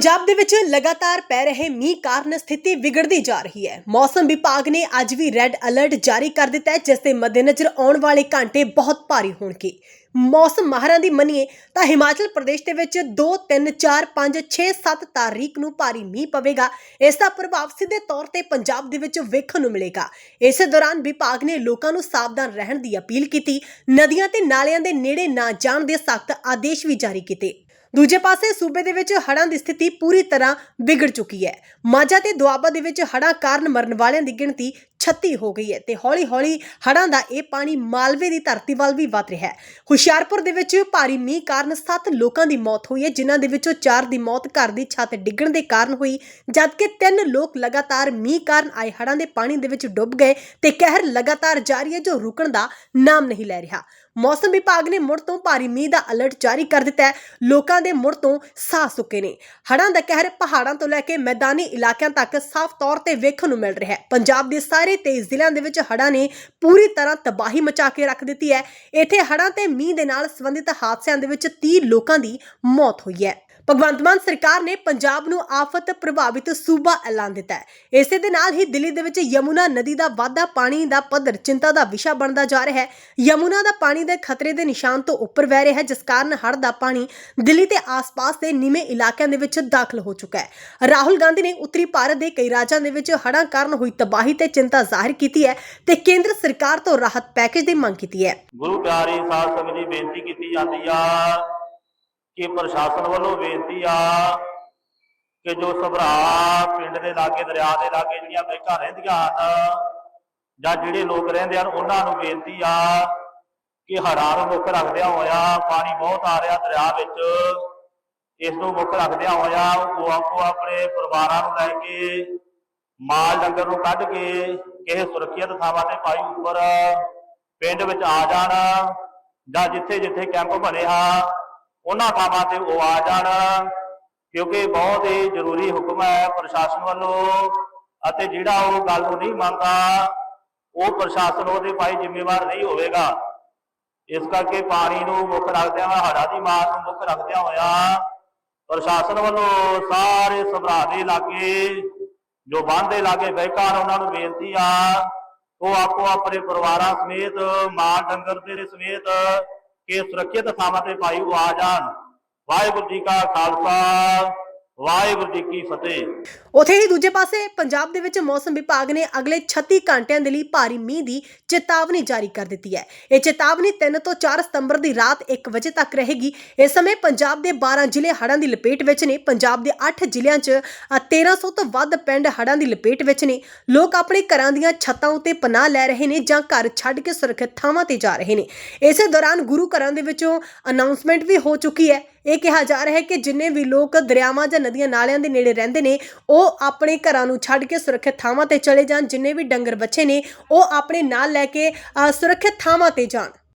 ਪੰਜਾਬ ਦੇ ਵਿੱਚ ਲਗਾਤਾਰ ਪੈ ਰਹੇ ਮੀਂਹ ਕਾਰਨ ਸਥਿਤੀ ਵਿਗੜਦੀ ਜਾ ਰਹੀ ਹੈ। ਮੌਸਮ ਵਿਭਾਗ ਨੇ ਅੱਜ ਵੀ ਰੈੱਡ ਅਲਰਟ ਜਾਰੀ ਕਰ ਦਿੱਤਾ ਹੈ, ਜਿਸ ਦੇ ਮੱਦੇਨਜ਼ਰ ਆਉਣ ਵਾਲੇ ਘੰਟੇ ਬਹੁਤ ਭਾਰੀ ਹੋਣਗੇ। ਮੌਸਮ ਮਾਹਰਾਂ ਦੀ ਮੰਨੀਏ ਤਾਂ ਹਿਮਾਚਲ ਪ੍ਰਦੇਸ਼ ਦੇ ਵਿੱਚ 2 3 4 5 6 7 ਤਾਰੀਖ ਨੂੰ ਭਾਰੀ ਮੀਂਹ ਪਵੇਗਾ। ਇਸ ਦਾ ਪ੍ਰਭਾਵ ਸਿੱਧੇ ਤੌਰ ਤੇ ਪੰਜਾਬ ਦੇ ਵਿੱਚ ਵੇਖਣ ਨੂੰ ਮਿਲੇਗਾ। ਇਸੇ ਦੌਰਾਨ ਵਿਭਾਗ ਨੇ ਲੋਕਾਂ ਨੂੰ ਸਾਵਧਾਨ ਰਹਿਣ ਦੀ ਅਪੀਲ ਕੀਤੀ। ਨਦੀਆਂ ਤੇ ਨਾਲਿਆਂ ਦੇ ਨੇੜੇ ਨਾ ਜਾਣ ਦੇ ਸਖਤ ਆਦੇਸ਼ ਵੀ ਜਾਰੀ ਕੀਤੇ। ਦੂਜੇ ਪਾਸੇ ਸੂਬੇ ਦੇ ਵਿੱਚ ਹੜ੍ਹਾਂ ਦੀ ਸਥਿਤੀ ਪੂਰੀ ਤਰ੍ਹਾਂ ਵਿਗੜ ਚੁੱਕੀ ਹੈ। ਮਾਝਾ ਤੇ ਦੁਆਬਾ ਦੇ ਵਿੱਚ ਹੜ੍ਹਾਂ ਕਾਰਨ ਮਰਨ ਵਾਲਿਆਂ ਦੀ ਗਿਣਤੀ 36 ਹੋ ਗਈ ਹੈ ਤੇ ਹੌਲੀ-ਹੌਲੀ ਹੜ੍ਹਾਂ ਦਾ ਇਹ ਪਾਣੀ ਮਾਲਵੇ ਦੀ ਧਰਤੀ ਵੱਲ ਵੀ ਵਧ ਰਿਹਾ ਹੈ। ਹੁਸ਼ਿਆਰਪੁਰ ਦੇ ਵਿੱਚ ਭਾਰੀ ਮੀਂਹ ਕਾਰਨ 7 ਲੋਕਾਂ ਦੀ ਮੌਤ ਹੋਈ ਹੈ, ਜਿਨ੍ਹਾਂ ਦੇ ਵਿੱਚੋਂ 4 ਦੀ ਮੌਤ ਘਰ ਦੀ ਛੱਤ ਡਿੱਗਣ ਦੇ ਕਾਰਨ ਹੋਈ, ਜਦਕਿ 3 ਲੋਕ ਲਗਾਤਾਰ ਮੀਂਹ ਕਾਰਨ ਆਏ ਹੜ੍ਹਾਂ ਦੇ ਪਾਣੀ ਦੇ ਵਿੱਚ ਡੁੱਬ ਗਏ ਤੇ ਕਹਿਰ ਲਗਾਤਾਰ ਜਾਰੀ ਹੈ, ਜੋ ਰੁਕਣ ਦਾ ਨਾਮ ਨਹੀਂ ਲੈ ਰਿਹਾ। ਮੌਸਮ ਵਿਭਾਗ ਨੇ ਮੁੜ ਤੋਂ ਭਾਰੀ ਮੀਂਹ ਦਾ ਅਲਰਟ ਜਾਰੀ ਕਰ ਦਿੱਤਾ ਹੈ। ਲੋਕਾਂ ਦੇ ਮੁੜ ਤੋਂ ਸਾਹ ਸੁੱਕੇ ਨੇ। ਹੜ੍ਹਾਂ ਦਾ ਕਹਿਰ ਪਹਾੜਾਂ ਤੋਂ ਲੈ ਕੇ ਮੈਦਾਨੀ ਇਲਾਕਿਆਂ ਤੱਕ ਸਾਫ਼ ਤੌਰ ਤੇ ਵੇਖਣ ਨੂੰ ਮਿਲ ਰਿਹਾ ਹੈ। ਪੰਜਾਬ ਦੇ ਸਾਰੇ 23 ਜ਼ਿਲ੍ਹਿਆਂ ਦੇ ਵਿੱਚ ਹੜ੍ਹਾਂ ਨੇ ਪੂਰੀ ਤਰ੍ਹਾਂ ਤਬਾਹੀ ਮਚਾ ਕੇ ਰੱਖ ਦਿੱਤੀ ਹੈ। ਇੱਥੇ ਹੜ੍ਹਾਂ ਤੇ ਮੀਂਹ ਦੇ ਨਾਲ ਸੰਬੰਧਿਤ ਹਾਦਸਿਆਂ ਦੇ ਵਿੱਚ 30 ਲੋਕਾਂ ਦੀ ਮੌਤ ਹੋਈ ਹੈ। ਭਗਵੰਤ ਮਾਨ ਸਰਕਾਰ ਨੇ ਪੰਜਾਬ ਨੂੰ ਆਫਤ ਪ੍ਰਭਾਵਿਤ ਸੂਬਾ ਐਲਾਨ ਦਿੱਤਾ ਹੈ। ਇਸੇ ਦੇ ਨਾਲ ਹੀ ਦਿੱਲੀ ਦੇ ਵਿੱਚ ਯਮੁਨਾ ਨਦੀ ਦਾ ਵਾਧਾ ਪਾਣੀ ਦਾ ਪੱਧਰ ਚਿੰਤਾ ਦਾ ਵਿਸ਼ਾ ਬਣਦਾ ਜਾ ਰਿਹਾ ਹੈ। ਯਮੁਨਾ ਦਾ ਪਾਣੀ ਦੇ ਖਤਰੇ ਦੇ ਨਿਸ਼ਾਨ ਤੋਂ ਉੱਪਰ ਵਹਿ ਰਿਹਾ ਹੈ, ਜਿਸ ਕਾਰਨ ਹੜ੍ਹ ਦਾ ਪਾਣੀ ਦਿੱਲੀ ਤੇ ਆਸ-ਪਾਸ ਦੇ ਨੀਵੇਂ ਇਲਾਕਿਆਂ ਦੇ ਵਿੱਚ ਦਾਖਲ ਹੋ ਚੁੱਕਾ ਹੈ। ਰਾਹੁਲ ਗਾਂਧੀ ਨੇ ਉੱਤਰੀ ਭਾਰਤ ਦੇ ਕਈ ਰਾਜਾਂ ਦੇ ਵਿੱਚ ਹੜ੍ਹਾਂ ਕਾਰਨ ਹੋਈ ਤਬਾਹੀ ਤੇ ਚਿੰਤਾ ਜ਼ਾਹਿਰ ਕੀਤੀ ਹੈ ਤੇ ਕੇਂਦਰ ਸਰਕਾਰ ਤੋਂ ਰਾਹਤ ਪੈਕੇਜ ਦੀ ਮੰਗ ਕੀਤੀ ਹੈ। ਗੁਰੂ ਪਿਆਰੀ ਸਾਧ ਸੰਗਤ ਜੀ, ਬੇਨਤੀ ਕੀਤੀ ਜਾਂਦੀ ਆ ਕਿ ਪ੍ਰਸ਼ਾਸਨ ਵੱਲੋਂ ਬੇਨਤੀ ਆ ਕਿ ਜੋ ਸਭਰਾ ਪਿੰਡ ਦੇ ਲਾਗੇ, ਦਰਿਆ ਦੇ ਲਾਗੇ ਜਿਹੜੀਆਂ ਬੈਕਾਂ ਰਹਿੰਦੀਆਂ ਹਨ ਜਾਂ ਜਿਹੜੇ ਲੋਕ ਰਹਿੰਦੇ ਹਨ, ਉਹਨਾਂ ਨੂੰ ਬੇਨਤੀ ਆ ਕਿ ਹੜ੍ਹਾਂ ਨੂੰ ਮੁੱਖ ਰੱਖਦਿਆਂ ਹੋਇਆ ਪਾਣੀ ਬਹੁਤ ਆ ਰਿਹਾ ਦਰਿਆ ਵਿੱਚ, ਇਸ ਨੂੰ ਮੁੱਖ ਰੱਖਦਿਆਂ ਹੋਇਆ ਉਹ ਆਪੋ ਆਪਣੇ ਪਰਿਵਾਰਾਂ ਨੂੰ ਲੈ ਕੇ ਮਾਲ ਡੰਗਰ ਨੂੰ ਕੱਢ ਕੇ ਕਿਸੇ ਸੁਰੱਖਿਅਤ ਥਾਵਾਂ ਤੇ ਪਾਈ ਉੱਪਰ ਪਿੰਡ ਵਿੱਚ ਆ ਜਾਣ ਜਾਂ ਜਿੱਥੇ ਜਿੱਥੇ ਕੈਂਪ ਬਣੇ ਆ ਉਹਨਾਂ ਥਾਵਾਂ ਤੇ ਉਹ ਆ ਜਾਣ, ਕਿਉਂਕਿ ਬਹੁਤ ਹੀ ਜ਼ਰੂਰੀ ਹੁਕਮ ਹੈ ਪ੍ਰਸ਼ਾਸਨ ਵੱਲੋਂ, ਅਤੇ ਜਿਹੜਾ ਉਹ ਗੱਲ ਨੂੰ ਨਹੀਂ ਮੰਨਦਾ, ਉਹ ਪ੍ਰਸ਼ਾਸਨ ਉਹਦੇ ਭਾਈ ਜ਼ਿੰਮੇਵਾਰ ਨਹੀਂ ਹੋਵੇਗਾ। ਇਸ ਕਰਕੇ ਪਾਣੀ ਨੂੰ ਮੁੱਖ ਰੱਖਦਿਆਂ ਹੋਇਆ, ਹੜ੍ਹਾਂ ਦੀ ਮਾਰ ਨੂੰ ਮੁੱਖ ਰੱਖਦਿਆਂ ਹੋਇਆ, ਪ੍ਰਸ਼ਾਸਨ ਵੱਲੋਂ ਸਾਰੇ ਸਭਰਾ ਦੇ ਇਲਾਕੇ, ਜੋ ਬੰਦ ਦੇ ਲਾਗੇ ਬੈਕਾਂ ਉਹਨਾਂ ਨੂੰ ਬੇਨਤੀ ਆ, ਉਹ ਆਪੋ ਆਪਣੇ ਪਰਿਵਾਰਾਂ ਸਮੇਤ ਮਾਲ ਡੰਗਰ ਦੇ ਸਮੇਤ ਕਿ ਸੁਰੱਖਿਅਤ ਥਾਵਾਂ ਤੇ ਭਾਈ ਉਹ ਆ ਜਾਣ ਵਾਹਿਗੁਰੂ ਜੀ ਕਾ ਖਾਲਸਾ। ਵਾਹਿਗੁਰੂ ਜੀ ਕੀ ਫਤਿਹ। ਉਥੇ ਹੀ ਦੂਜੇ ਪਾਸੇ ਪੰਜਾਬ ਦੇ ਵਿੱਚ ਮੌਸਮ ਵਿਭਾਗ ਨੇ ਅਗਲੇ 36 ਘੰਟਿਆਂ ਦੇ ਲਈ ਭਾਰੀ ਮੀਂਹ ਦੀ ਚੇਤਾਵਨੀ ਜਾਰੀ ਕਰ ਦਿੱਤੀ ਹੈ। ਇਹ ਚੇਤਾਵਨੀ 3 ਤੋਂ 4 ਸਤੰਬਰ ਦੀ ਰਾਤ 1 ਵਜੇ ਤੱਕ ਰਹੇਗੀ। ਇਸ ਸਮੇਂ ਪੰਜਾਬ ਦੇ 12 ਜ਼ਿਲ੍ਹੇ ਹੜ੍ਹਾਂ ਦੀ ਲਪੇਟ ਵਿੱਚ ਨੇ। ਪੰਜਾਬ ਦੇ 8 ਜ਼ਿਲ੍ਹਿਆਂ 'ਚ ਅ, 1300 ਤੋਂ ਵੱਧ ਪਿੰਡ ਹੜ੍ਹਾਂ ਦੀ ਲਪੇਟ ਵਿੱਚ ਨੇ। ਲੋਕ ਆਪਣੇ ਘਰਾਂ ਦੀਆਂ ਛੱਤਾਂ ਉੱਤੇ ਪਨਾਹ ਲੈ ਰਹੇ ਨੇ ਜਾਂ ਘਰ ਛੱਡ ਕੇ ਸੁਰੱਖਿਅਤ ਥਾਵਾਂ ਤੇ ਜਾ ਰਹੇ ਨੇ। ਇਸੇ ਦੌਰਾਨ ਗੁਰੂ ਘਰਾਂ ਦੇ ਵਿੱਚੋਂ ਅਨਾਉਂਸਮੈਂਟ ਵੀ ਹੋ ਚੁੱਕੀ ਹੈ। ਇਹ ਕਿਹਾ ਜਾ ਰਿਹਾ ਹੈ ਕਿ ਜਿੰਨੇ ਵੀ ਲੋਕ ਦਰਿਆਵਾਂ ਜਾਂ ਨਦੀਆਂ ਨਾਲਿਆਂ ਦੇ ਨੇੜੇ ਰਹਿੰਦੇ ਨੇ ਉਹ ਆਪਣੇ ਘਰਾਂ ਨੂੰ ਛੱਡ ਕੇ ਸੁਰੱਖਿਅਤ ਥਾਵਾਂ ਤੇ ਚਲੇ ਜਾਣ ਜਿੰਨੇ ਵੀ ਡੰਗਰ ਬੱਚੇ ਨੇ ਉਹ ਆਪਣੇ ਨਾਲ ਲੈ ਕੇ ਅ, ਸੁਰੱਖਿਅਤ ਥਾਵਾਂ ਤੇ ਜਾਣ।